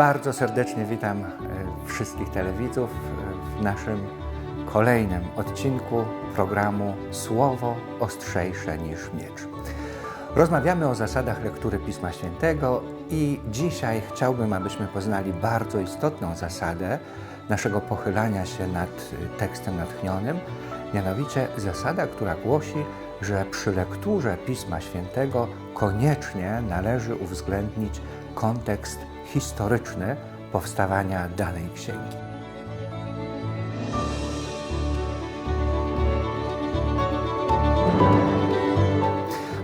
Bardzo serdecznie witam e, wszystkich telewidzów e, w naszym kolejnym odcinku programu Słowo ostrzejsze niż miecz. Rozmawiamy o zasadach lektury Pisma Świętego i dzisiaj chciałbym, abyśmy poznali bardzo istotną zasadę naszego pochylania się nad e, tekstem natchnionym, mianowicie zasada, która głosi, że przy lekturze Pisma Świętego koniecznie należy uwzględnić kontekst historyczny powstawania danej księgi.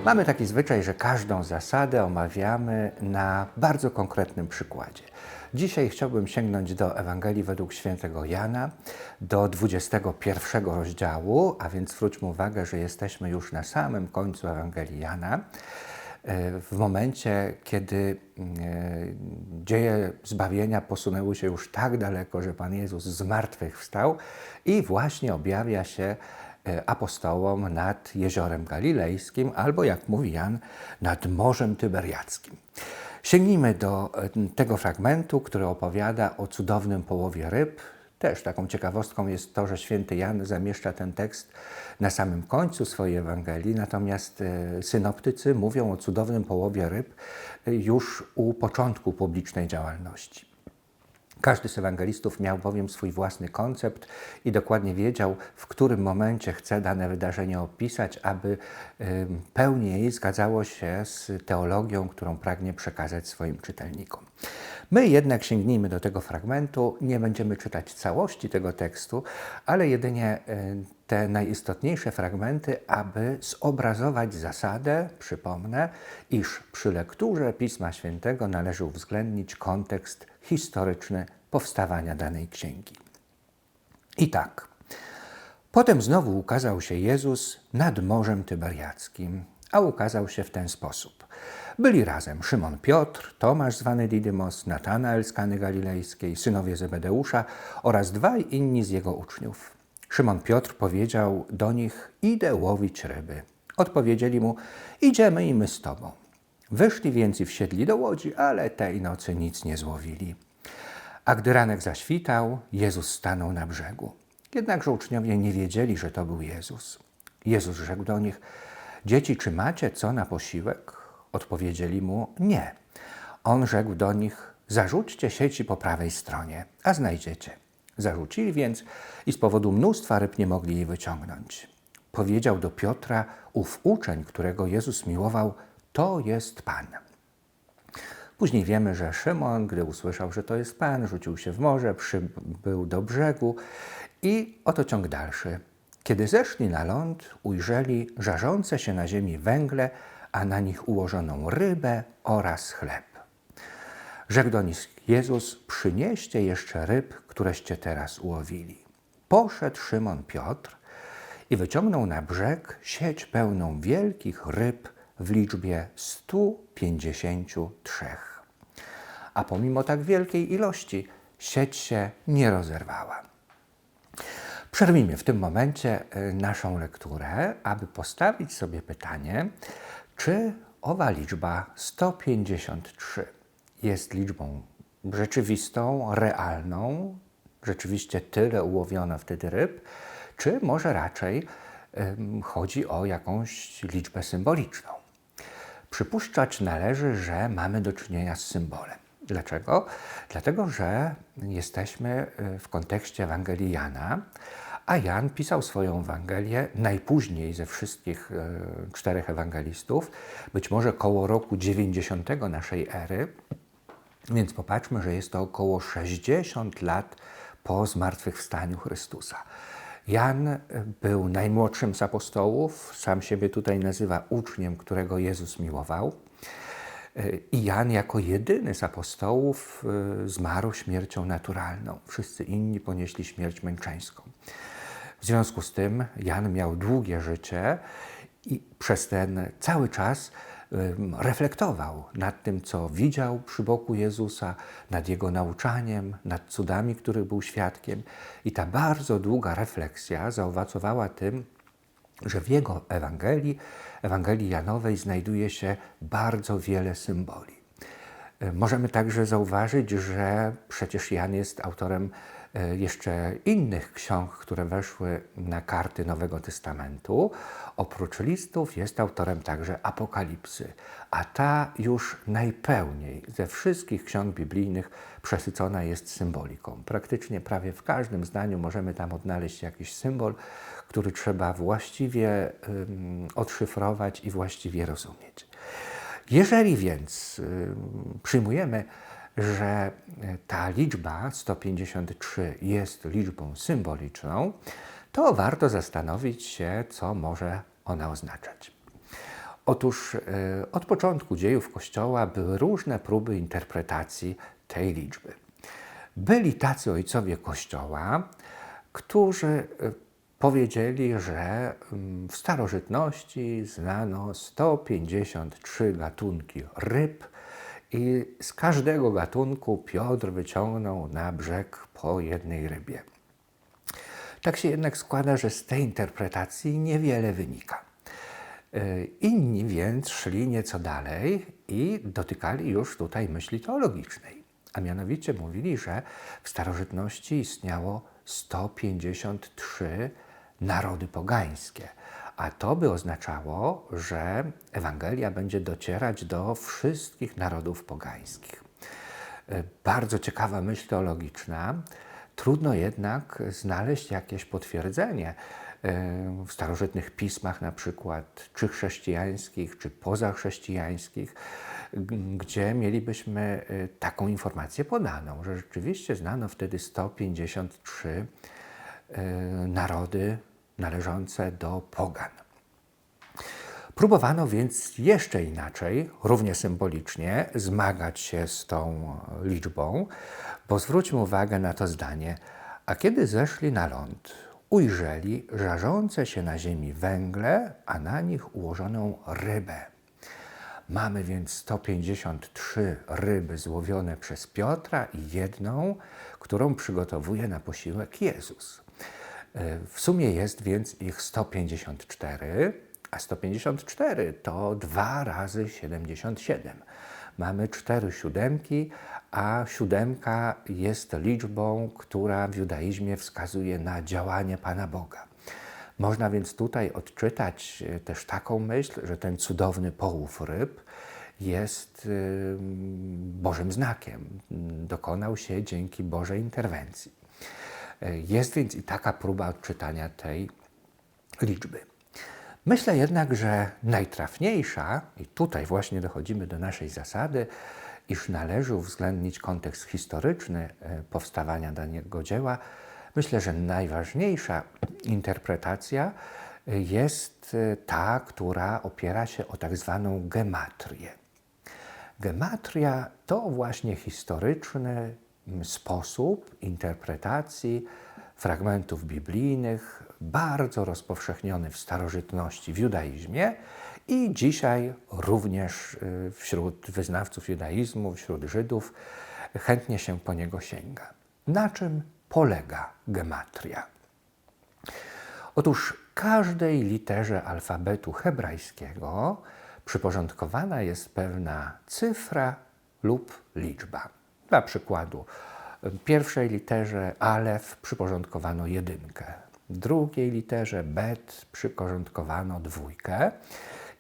Mamy taki zwyczaj, że każdą zasadę omawiamy na bardzo konkretnym przykładzie. Dzisiaj chciałbym sięgnąć do Ewangelii według świętego Jana, do 21 rozdziału, a więc zwróćmy uwagę, że jesteśmy już na samym końcu Ewangelii Jana w momencie, kiedy e, dzieje zbawienia posunęły się już tak daleko, że Pan Jezus z martwych wstał i właśnie objawia się e, apostołom nad jeziorem galilejskim, albo jak mówi Jan, nad Morzem Tyberiackim. Sięgnijmy do e, tego fragmentu, który opowiada o cudownym połowie ryb, też taką ciekawostką jest to, że święty Jan zamieszcza ten tekst na samym końcu swojej Ewangelii, natomiast e, synoptycy mówią o cudownym połowie ryb e, już u początku publicznej działalności. Każdy z ewangelistów miał bowiem swój własny koncept i dokładnie wiedział, w którym momencie chce dane wydarzenie opisać, aby pełniej zgadzało się z teologią, którą pragnie przekazać swoim czytelnikom. My jednak sięgnijmy do tego fragmentu, nie będziemy czytać całości tego tekstu, ale jedynie te najistotniejsze fragmenty, aby zobrazować zasadę, przypomnę, iż przy lekturze Pisma Świętego należy uwzględnić kontekst historyczny powstawania danej księgi. I tak. Potem znowu ukazał się Jezus nad Morzem Tyberiackim, a ukazał się w ten sposób. Byli razem Szymon Piotr, Tomasz zwany Didymos, Natanael z Kany Galilejskiej, synowie Zebedeusza oraz dwaj inni z jego uczniów. Szymon Piotr powiedział do nich, idę łowić ryby. Odpowiedzieli mu, idziemy i my z tobą. Wyszli więc i wsiedli do łodzi, ale tej nocy nic nie złowili. A gdy ranek zaświtał, Jezus stanął na brzegu. Jednakże uczniowie nie wiedzieli, że to był Jezus. Jezus rzekł do nich: Dzieci, czy macie co na posiłek? Odpowiedzieli mu: Nie. On rzekł do nich: Zarzućcie sieci po prawej stronie, a znajdziecie. Zarzucili więc i z powodu mnóstwa ryb nie mogli jej wyciągnąć. Powiedział do Piotra ów uczeń, którego Jezus miłował: To jest Pan. Później wiemy, że Szymon, gdy usłyszał, że to jest Pan, rzucił się w morze, przybył do brzegu i oto ciąg dalszy. Kiedy zeszli na ląd, ujrzeli żarzące się na ziemi węgle, a na nich ułożoną rybę oraz chleb. Rzekł do nich Jezus, przynieście jeszcze ryb, któreście teraz ułowili. Poszedł Szymon Piotr i wyciągnął na brzeg sieć pełną wielkich ryb, w liczbie 153. A pomimo tak wielkiej ilości sieć się nie rozerwała. Przerwijmy w tym momencie e, naszą lekturę, aby postawić sobie pytanie, czy owa liczba 153 jest liczbą rzeczywistą, realną, rzeczywiście tyle ułowiono wtedy ryb, czy może raczej chodzi o jakąś liczbę symboliczną. Przypuszczać należy, że mamy do czynienia z symbolem. Dlaczego? Dlatego, że jesteśmy y, w kontekście Ewangelii Jana, a Jan pisał swoją Ewangelię najpóźniej ze wszystkich y, czterech ewangelistów, być może koło roku 90 naszej ery, więc popatrzmy, że jest to około 60 lat po zmartwychwstaniu Chrystusa. Jan był najmłodszym z apostołów, sam siebie tutaj nazywa uczniem, którego Jezus miłował. I Jan jako jedyny z apostołów y, zmarł śmiercią naturalną. Wszyscy inni ponieśli śmierć męczeńską. W związku z tym Jan miał długie życie i przez ten cały czas reflektował nad tym, co widział przy boku Jezusa, nad Jego nauczaniem, nad cudami, których był świadkiem. I ta bardzo długa refleksja zaowocowała tym, że w Jego Ewangelii, Ewangelii Janowej, znajduje się bardzo wiele symboli. Możemy także zauważyć, że przecież Jan jest autorem jeszcze innych ksiąg, które weszły na karty Nowego Testamentu. Oprócz listów jest autorem także Apokalipsy, a ta już najpełniej ze wszystkich ksiąg biblijnych przesycona jest symboliką. Praktycznie prawie w każdym zdaniu możemy tam odnaleźć jakiś symbol, który trzeba właściwie ym, odszyfrować i właściwie rozumieć. Jeżeli więc y, przyjmujemy, że y, ta liczba 153 jest liczbą symboliczną, to warto zastanowić się, co może ona oznaczać. Otóż y, od początku dziejów Kościoła były różne próby interpretacji tej liczby. Byli tacy ojcowie Kościoła, którzy y, powiedzieli, że mm, w starożytności znano 153 gatunki ryb i z każdego gatunku Piotr wyciągnął na brzeg po jednej rybie. Tak się jednak składa, że z tej interpretacji niewiele wynika. Y, Inni więc szli nieco dalej i dotykali już tutaj myśli teologicznej, a mianowicie mówili, że w starożytności istniało 153 narody pogańskie, a to by oznaczało, że Ewangelia będzie docierać do wszystkich narodów pogańskich. Y, Bardzo ciekawa myśl teologiczna. Trudno jednak znaleźć jakieś potwierdzenie y, w starożytnych pismach, na przykład czy chrześcijańskich, czy pozachrześcijańskich, gdzie mielibyśmy y, taką informację podaną, że rzeczywiście znano wtedy 153 y, narody należące do pogan. Próbowano więc jeszcze inaczej, równie symbolicznie, zmagać się z tą liczbą, bo zwróćmy uwagę na to zdanie, a kiedy zeszli na ląd, ujrzeli żarzące się na ziemi węgle, a na nich ułożoną rybę. Mamy więc 153 ryby złowione przez Piotra i jedną, którą przygotowuje na posiłek Jezus. E, W sumie jest więc ich 154, a 154 to 2 razy 77. Mamy cztery siódemki, a siódemka jest liczbą, która w judaizmie wskazuje na działanie Pana Boga. Można więc tutaj odczytać e, też taką myśl, że ten cudowny połów ryb jest Bożym znakiem. Dokonał się dzięki Bożej interwencji. E, Jest więc i taka próba odczytania tej liczby. Myślę jednak, że najtrafniejsza, i tutaj właśnie dochodzimy do naszej zasady, iż należy uwzględnić kontekst historyczny e, powstawania danego dzieła, myślę, że najważniejsza interpretacja e, jest ta, która opiera się o tak zwaną gematrię. Gematria to właśnie historyczny sposób interpretacji fragmentów biblijnych, bardzo rozpowszechniony w starożytności w judaizmie i dzisiaj również y, wśród wyznawców judaizmu, wśród Żydów chętnie się po niego sięga. Na czym polega gematria? Otóż każdej literze alfabetu hebrajskiego przyporządkowana jest pewna cyfra lub liczba. Dla przykładu, pierwszej literze alef przyporządkowano jedynkę, drugiej literze bet przyporządkowano dwójkę.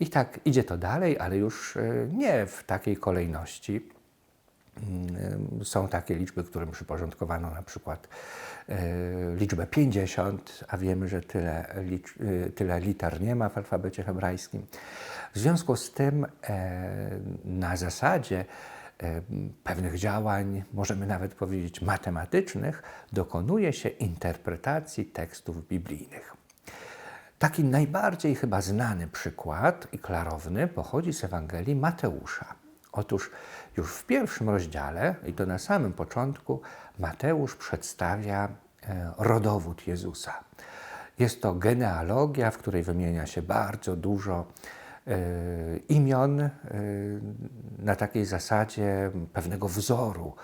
I tak idzie to dalej, ale już y, nie w takiej kolejności. Mm, Są takie liczby, którym przyporządkowano na przykład e, liczbę 50, a wiemy, że tyle, e, tyle liter nie ma w alfabecie hebrajskim. W związku z tym e, na zasadzie e, pewnych działań, możemy nawet powiedzieć matematycznych, dokonuje się interpretacji tekstów biblijnych. Taki najbardziej chyba znany przykład i klarowny pochodzi z Ewangelii Mateusza. Otóż już w pierwszym rozdziale, i to na samym początku, Mateusz przedstawia e, rodowód Jezusa. Jest to genealogia, w której wymienia się bardzo dużo e, imion e, na takiej zasadzie pewnego wzoru.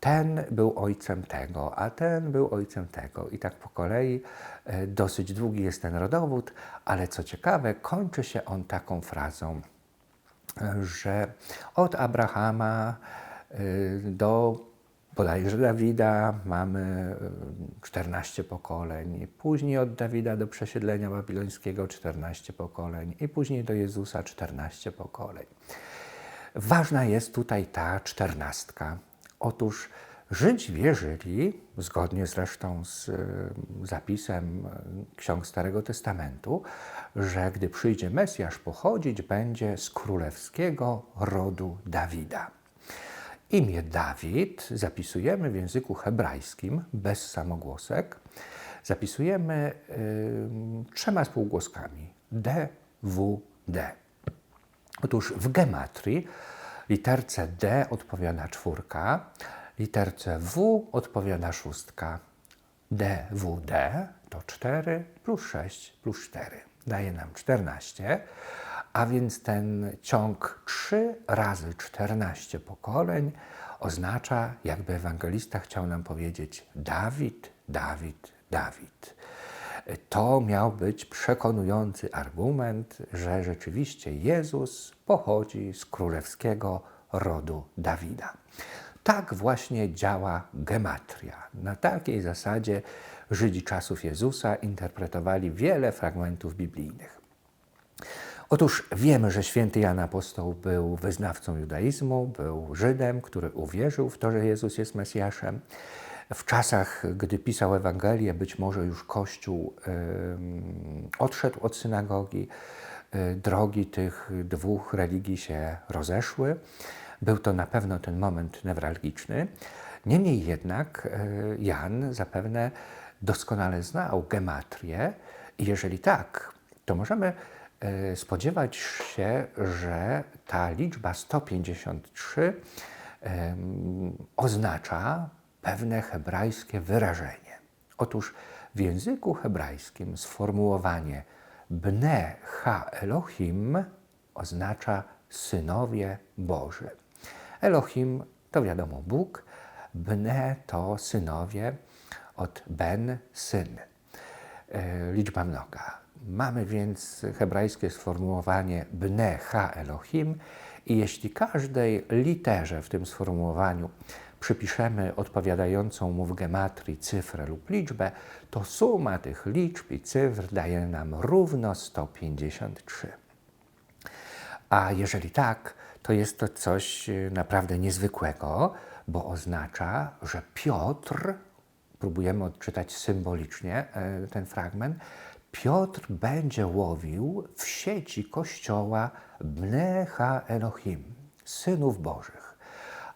Ten był ojcem tego, a ten był ojcem tego. I tak po kolei e, dosyć długi jest ten rodowód, ale co ciekawe, kończy się on taką frazą, że od Abrahama do bodajże Dawida mamy y, 14 pokoleń, później od Dawida do przesiedlenia babilońskiego 14 pokoleń i później do Jezusa 14 pokoleń. Ważna jest tutaj ta czternastka. Otóż Żydzi wierzyli, zgodnie zresztą z y, zapisem y, ksiąg Starego Testamentu, że gdy przyjdzie Mesjasz, pochodzić będzie z królewskiego rodu Dawida. Imię Dawid zapisujemy w języku hebrajskim bez samogłosek. Zapisujemy y, trzema spółgłoskami D, W, D. Otóż w gematrii literce D odpowiada czwórka, literce W odpowiada szóstka. D, W, D to 4 plus 6 plus 4 daje nam 14, a więc ten ciąg 3 razy 14 pokoleń oznacza, jakby ewangelista chciał nam powiedzieć Dawid, Dawid, Dawid. To miał być przekonujący argument, że rzeczywiście Jezus pochodzi z królewskiego rodu Dawida. Tak właśnie działa gematria. Na takiej zasadzie Żydzi czasów Jezusa interpretowali wiele fragmentów biblijnych. Otóż wiemy, że święty Jan Apostoł był wyznawcą judaizmu, był Żydem, który uwierzył w to, że Jezus jest Mesjaszem. W czasach, gdy pisał Ewangelię, być może już Kościół odszedł od synagogi, y, drogi tych dwóch religii się rozeszły. Był to na pewno ten moment newralgiczny. Niemniej jednak y, Jan zapewne doskonale znał gematrię i jeżeli tak, to możemy spodziewać się, że ta liczba 153 oznacza pewne hebrajskie wyrażenie. Otóż w języku hebrajskim sformułowanie Bne ha Elohim oznacza synowie Boży. Elohim to wiadomo Bóg, Bne to synowie od Ben syn. E, liczba mnoga. Mamy więc hebrajskie sformułowanie Bne ha Elohim i jeśli każdej literze w tym sformułowaniu przypiszemy odpowiadającą mu w gematrii cyfrę lub liczbę, to suma tych liczb i cyfr daje nam równo 153. A jeżeli tak, to jest to coś y, naprawdę niezwykłego, bo oznacza, że Piotr, próbujemy odczytać symbolicznie e, ten fragment, Piotr będzie łowił w sieci kościoła Bnecha Elohim, synów Bożych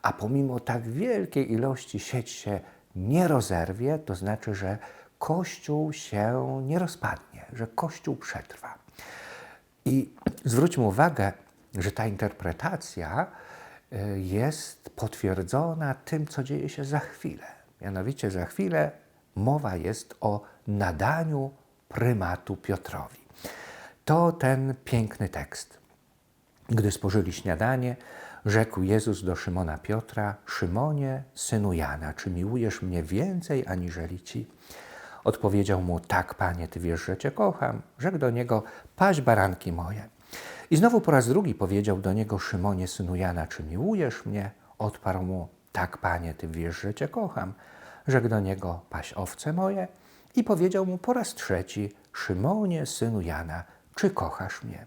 a pomimo tak wielkiej ilości sieć się nie rozerwie, to znaczy, że Kościół się nie rozpadnie, że Kościół przetrwa. I zwróćmy uwagę, że ta interpretacja y, jest potwierdzona tym, co dzieje się za chwilę. Mianowicie za chwilę mowa jest o nadaniu prymatu Piotrowi. To ten piękny tekst. Gdy spożyli śniadanie, Rzekł Jezus do Szymona Piotra: Szymonie, synu Jana, czy miłujesz mnie więcej aniżeli ci? Odpowiedział mu: Tak, panie, ty wiesz, że cię kocham. Rzekł do niego: Paź baranki moje. I znowu po raz drugi powiedział do niego: Szymonie, synu Jana, czy miłujesz mnie? Odparł mu: Tak, panie, ty wiesz, że cię kocham. Rzekł do niego: Paś owce moje. I powiedział mu po raz trzeci: Szymonie, synu Jana, czy kochasz mnie?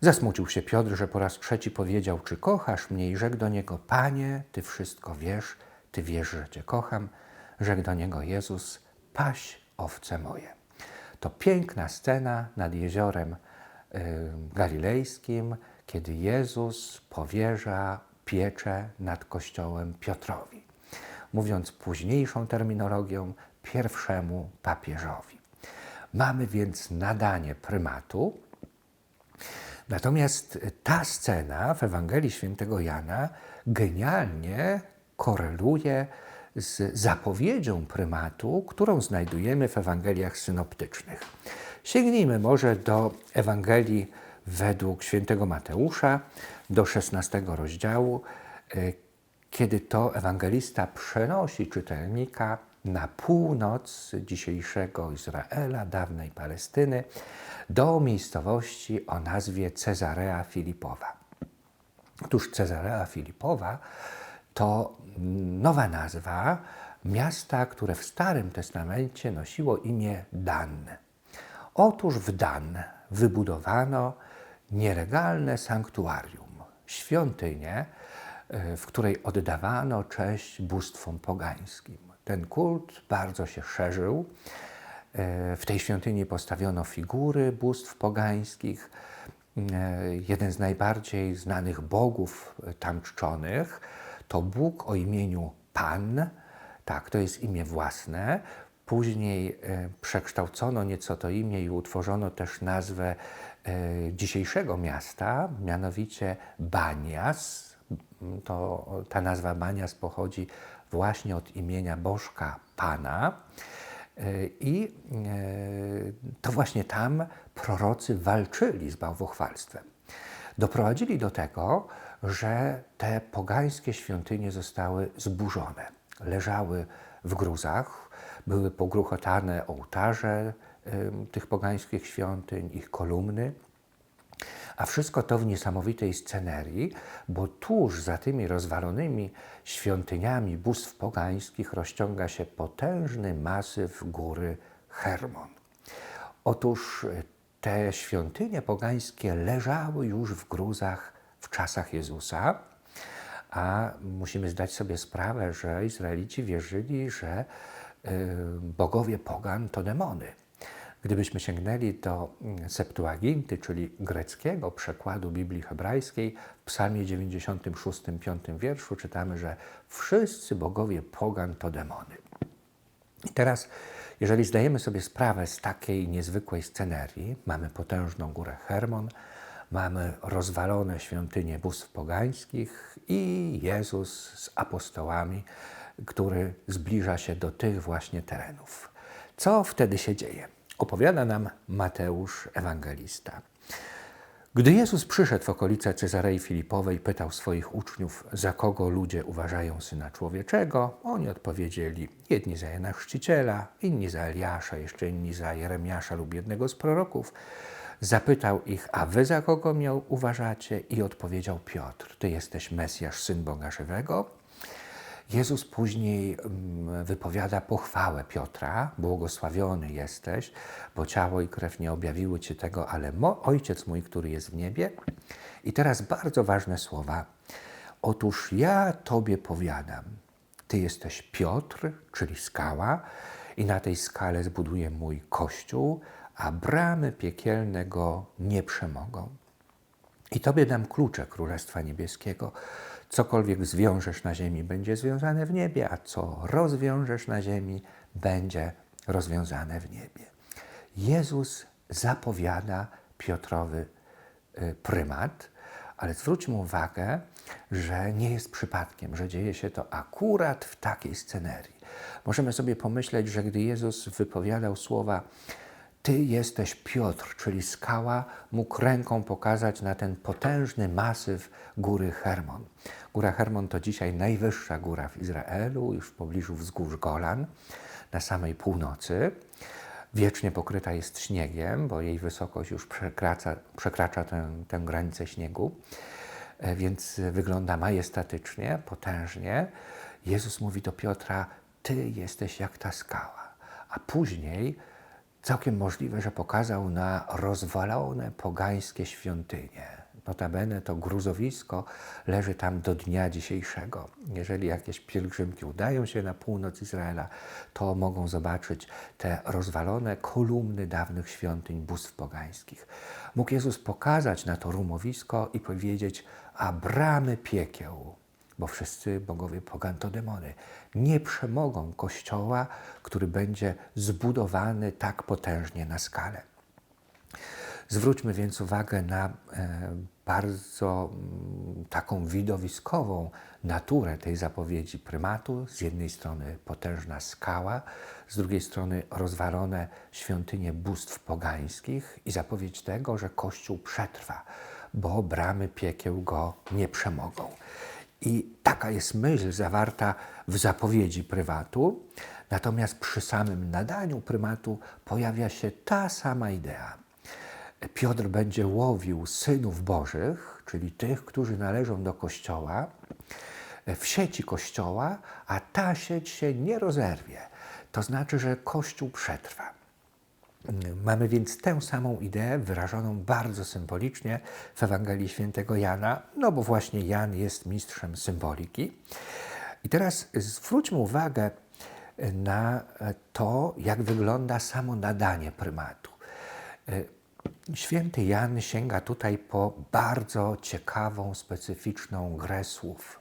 Zasmucił się Piotr, że po raz trzeci powiedział, czy kochasz mnie i rzekł do niego, Panie, Ty wszystko wiesz, Ty wiesz, że Cię kocham. Rzekł do niego Jezus, paś owce moje. To piękna scena nad jeziorem y, galilejskim, kiedy Jezus powierza pieczę nad kościołem Piotrowi. Mówiąc późniejszą terminologią, pierwszemu papieżowi. Mamy więc nadanie prymatu, Natomiast ta scena w Ewangelii Świętego Jana genialnie koreluje z zapowiedzią prymatu, którą znajdujemy w Ewangeliach synoptycznych. Sięgnijmy może do Ewangelii według świętego Mateusza, do 16 rozdziału, e, kiedy to ewangelista przenosi czytelnika na północ dzisiejszego Izraela, dawnej Palestyny, do miejscowości o nazwie Cezarea Filipowa. Otóż Cezarea Filipowa to nowa nazwa miasta, które w Starym Testamencie nosiło imię Dan. Otóż w Dan wybudowano nielegalne sanktuarium, świątynię, e, w której oddawano cześć bóstwom pogańskim. Ten kult bardzo się szerzył. E, W tej świątyni postawiono figury bóstw pogańskich. E, Jeden z najbardziej znanych bogów tam czczonych to Bóg o imieniu Pan. Tak, to jest imię własne. Później e, przekształcono nieco to imię i utworzono też nazwę dzisiejszego miasta, mianowicie Banias. To, ta nazwa Banias pochodzi właśnie od imienia Bożka Pana. E, I e, to właśnie tam prorocy walczyli z bałwochwalstwem. Doprowadzili do tego, że te pogańskie świątynie zostały zburzone. Leżały w gruzach, były pogruchotane ołtarze em, tych pogańskich świątyń, ich kolumny. A wszystko to w niesamowitej scenerii, bo tuż za tymi rozwalonymi świątyniami bóstw pogańskich rozciąga się potężny masyw góry Hermon. Otóż e, te świątynie pogańskie leżały już w gruzach w czasach Jezusa, a musimy zdać sobie sprawę, że Izraelici wierzyli, że y, bogowie pogan to demony. Gdybyśmy sięgnęli do mm, Septuaginty, czyli greckiego przekładu Biblii hebrajskiej, w psalmie 96, 5 wierszu czytamy, że wszyscy bogowie pogan to demony. I teraz, jeżeli zdajemy sobie sprawę z takiej niezwykłej scenerii, mamy potężną górę Hermon, mamy rozwalone świątynie bóstw pogańskich i Jezus z apostołami, który zbliża się do tych właśnie terenów. Co wtedy się dzieje? Opowiada nam Mateusz, ewangelista. Gdy Jezus przyszedł w okolice Cezarei Filipowej, pytał swoich uczniów, za kogo ludzie uważają Syna Człowieczego. Oni odpowiedzieli, jedni za Jana Chrzciciela, inni za Eliasza, jeszcze inni za Jeremiasza lub jednego z proroków. Zapytał ich, a wy za kogo mnie uważacie? I odpowiedział Piotr, ty jesteś Mesjasz, Syn Boga Żywego? Jezus później mm, wypowiada pochwałę Piotra, błogosławiony jesteś, bo ciało i krew nie objawiły Ci tego, ale mo, Ojciec mój, który jest w niebie. I teraz bardzo ważne słowa. Otóż ja Tobie powiadam, Ty jesteś Piotr, czyli skała, i na tej skale zbuduję mój kościół, a bramy piekielne go nie przemogą. I Tobie dam klucze Królestwa Niebieskiego. Cokolwiek zwiążesz na ziemi, będzie związane w niebie, a co rozwiążesz na ziemi, będzie rozwiązane w niebie. Jezus zapowiada Piotrowy y, prymat, ale zwróćmy uwagę, że nie jest przypadkiem, że dzieje się to akurat w takiej scenerii. Możemy sobie pomyśleć, że gdy Jezus wypowiadał słowa ty jesteś Piotr, czyli skała, mógł ręką pokazać na ten potężny masyw góry Hermon. Góra Hermon to dzisiaj najwyższa góra w Izraelu, już w pobliżu wzgórz Golan, na samej północy. Wiecznie pokryta jest śniegiem, bo jej wysokość już przekracza, przekracza tę, tę granicę śniegu, E, więc wygląda majestatycznie, potężnie. Jezus mówi do Piotra: Ty jesteś jak ta skała. A później Całkiem możliwe, że pokazał na rozwalone pogańskie świątynie. Notabene to gruzowisko leży tam do dnia dzisiejszego. Jeżeli jakieś pielgrzymki udają się na północ Izraela, to mogą zobaczyć te rozwalone kolumny dawnych świątyń bóstw pogańskich. Mógł Jezus pokazać na to rumowisko i powiedzieć, a bramy piekieł bo wszyscy bogowie pogan to demony. Nie przemogą kościoła, który będzie zbudowany tak potężnie na skalę. Zwróćmy więc uwagę na e, bardzo m, taką widowiskową naturę tej zapowiedzi prymatu. Z jednej strony potężna skała, z drugiej strony rozwalone świątynie bóstw pogańskich i zapowiedź tego, że Kościół przetrwa, bo bramy piekieł go nie przemogą. I taka jest myśl zawarta w zapowiedzi prywatu, natomiast przy samym nadaniu prymatu pojawia się ta sama idea. Piotr będzie łowił synów Bożych, czyli tych, którzy należą do Kościoła, w sieci Kościoła, a ta sieć się nie rozerwie. To znaczy, że Kościół przetrwa. Mamy więc tę samą ideę wyrażoną bardzo symbolicznie w Ewangelii Świętego Jana, no bo właśnie Jan jest mistrzem symboliki. I teraz zwróćmy uwagę na to, jak wygląda samo nadanie prymatu. Święty Jan sięga tutaj po bardzo ciekawą, specyficzną grę słów.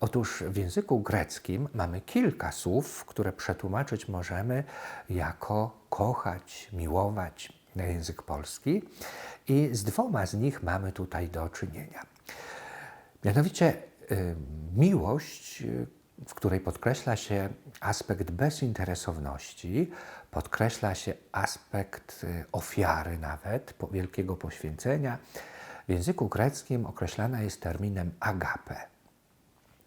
Otóż w języku greckim mamy kilka słów, które przetłumaczyć możemy jako kochać, miłować na język polski i z dwoma z nich mamy tutaj do czynienia. Mianowicie y, miłość, y, w której podkreśla się aspekt bezinteresowności, podkreśla się aspekt y, ofiary nawet, wielkiego poświęcenia. W języku greckim określana jest terminem agape.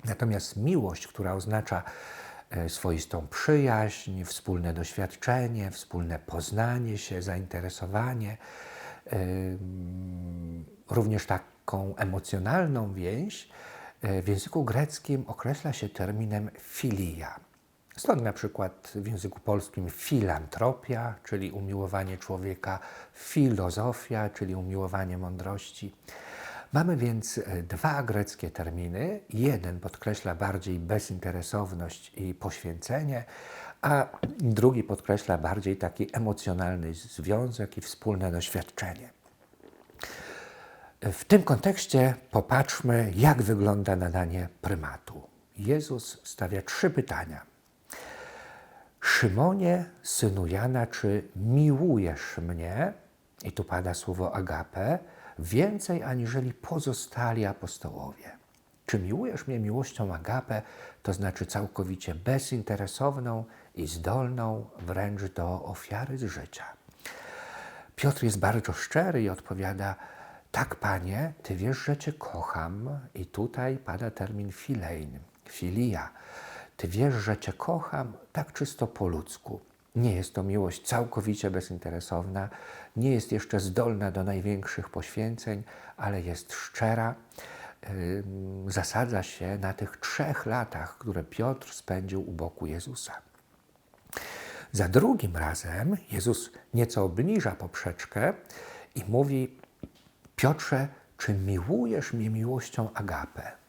Natomiast miłość, która oznacza e, swoistą przyjaźń, wspólne doświadczenie, wspólne poznanie się, zainteresowanie, również taką emocjonalną więź, e, w języku greckim określa się terminem filia. Stąd na przykład w języku polskim filantropia, czyli umiłowanie człowieka, filozofia, czyli umiłowanie mądrości. Mamy więc e, dwa greckie terminy. Jeden podkreśla bardziej bezinteresowność i poświęcenie, a drugi podkreśla bardziej taki emocjonalny związek i wspólne doświadczenie. W tym kontekście popatrzmy, jak wygląda nadanie prymatu. Jezus stawia trzy pytania. Szymonie, synu Jana, czy miłujesz mnie? I tu pada słowo agape więcej aniżeli pozostali apostołowie. Czy miłujesz mnie miłością agape, to znaczy całkowicie bezinteresowną i zdolną wręcz do ofiary z życia? Piotr jest bardzo szczery i odpowiada: Tak, panie, ty wiesz, że cię kocham. I tutaj pada termin filein, filia. Ty wiesz, że cię kocham tak czysto po ludzku. Nie jest to miłość całkowicie bezinteresowna, nie jest jeszcze zdolna do największych poświęceń, ale jest szczera. Zasadza się na tych trzech latach, które Piotr spędził u boku Jezusa. Za drugim razem Jezus nieco obniża poprzeczkę i mówi: Piotrze, czy miłujesz mnie miłością agape?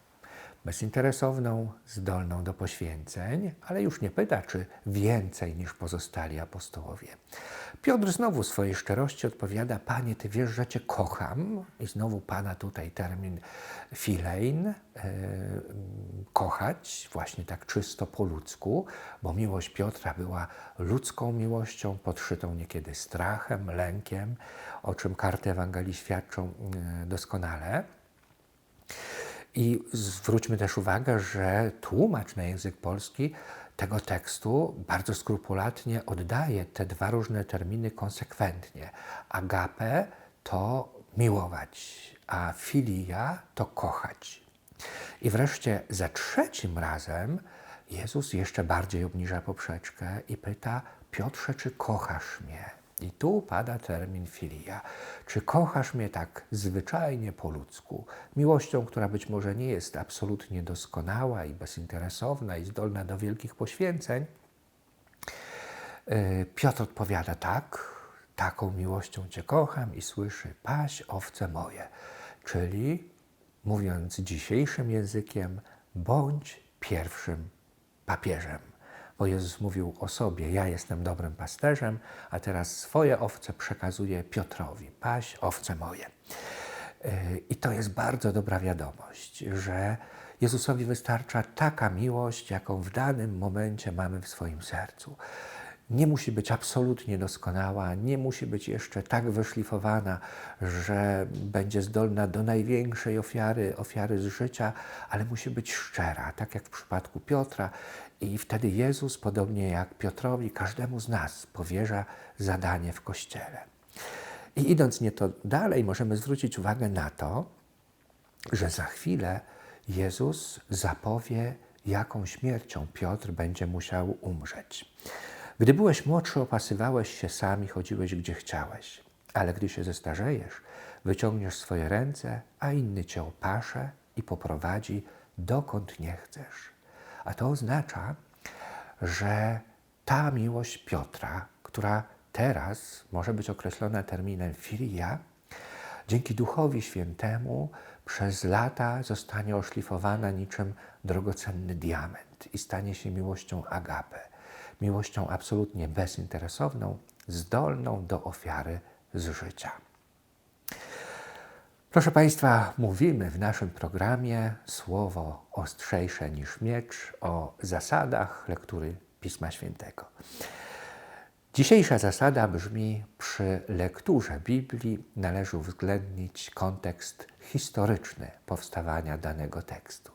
Bezinteresowną, zdolną do poświęceń, ale już nie pyta, czy więcej niż pozostali apostołowie. Piotr znowu swojej szczerości odpowiada: Panie, Ty wiesz, że Cię kocham. I znowu Pana tutaj termin filein, e, kochać, właśnie tak czysto po ludzku, bo miłość Piotra była ludzką miłością, podszytą niekiedy strachem, lękiem, o czym karty Ewangelii świadczą e, doskonale. I zwróćmy też uwagę, że tłumacz na język polski tego tekstu bardzo skrupulatnie oddaje te dwa różne terminy konsekwentnie. Agape to miłować, a filia to kochać. I wreszcie za trzecim razem Jezus jeszcze bardziej obniża poprzeczkę i pyta: Piotrze, czy kochasz mnie? I tu pada termin filia. Czy kochasz mnie tak zwyczajnie po ludzku, miłością, która być może nie jest absolutnie doskonała i bezinteresowna i zdolna do wielkich poświęceń? E, Piotr odpowiada tak, taką miłością Cię kocham i słyszy, paś owce moje. Czyli, mówiąc dzisiejszym językiem, bądź pierwszym papieżem bo Jezus mówił o sobie: Ja jestem dobrym pasterzem, a teraz swoje owce przekazuję Piotrowi: Paś owce moje. E, I to jest bardzo dobra wiadomość, że Jezusowi wystarcza taka miłość, jaką w danym momencie mamy w swoim sercu nie musi być absolutnie doskonała, nie musi być jeszcze tak wyszlifowana, że będzie zdolna do największej ofiary, ofiary z życia, ale musi być szczera, tak jak w przypadku Piotra. I wtedy Jezus, podobnie jak Piotrowi, każdemu z nas powierza zadanie w Kościele. I idąc nieco dalej, możemy zwrócić uwagę na to, że za chwilę Jezus zapowie, jaką śmiercią Piotr będzie musiał umrzeć. Gdy byłeś młodszy, opasywałeś się sam i chodziłeś gdzie chciałeś. Ale gdy się zestarzejesz, wyciągniesz swoje ręce, a inny cię opasze i poprowadzi dokąd nie chcesz. A to oznacza, że ta miłość Piotra, która teraz może być określona terminem filia, dzięki Duchowi Świętemu przez lata zostanie oszlifowana niczym drogocenny diament i stanie się miłością agape, miłością absolutnie bezinteresowną, zdolną do ofiary z życia. Proszę Państwa, mówimy w naszym programie słowo ostrzejsze niż miecz o zasadach lektury Pisma Świętego. Dzisiejsza zasada brzmi: przy lekturze Biblii należy uwzględnić kontekst historyczny powstawania danego tekstu.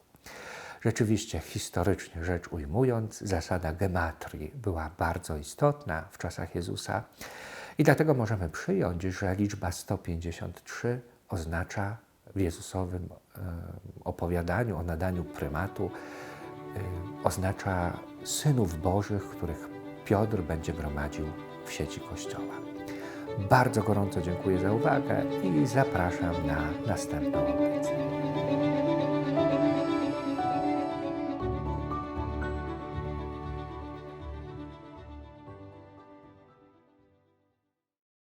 Rzeczywiście, historycznie rzecz ujmując, zasada gematrii była bardzo istotna w czasach Jezusa i dlatego możemy przyjąć, że liczba 153 oznacza w Jezusowym e, opowiadaniu o nadaniu prymatu, e, oznacza synów Bożych, których Piotr będzie gromadził w sieci Kościoła. Bardzo gorąco dziękuję za uwagę i zapraszam na następną audycję.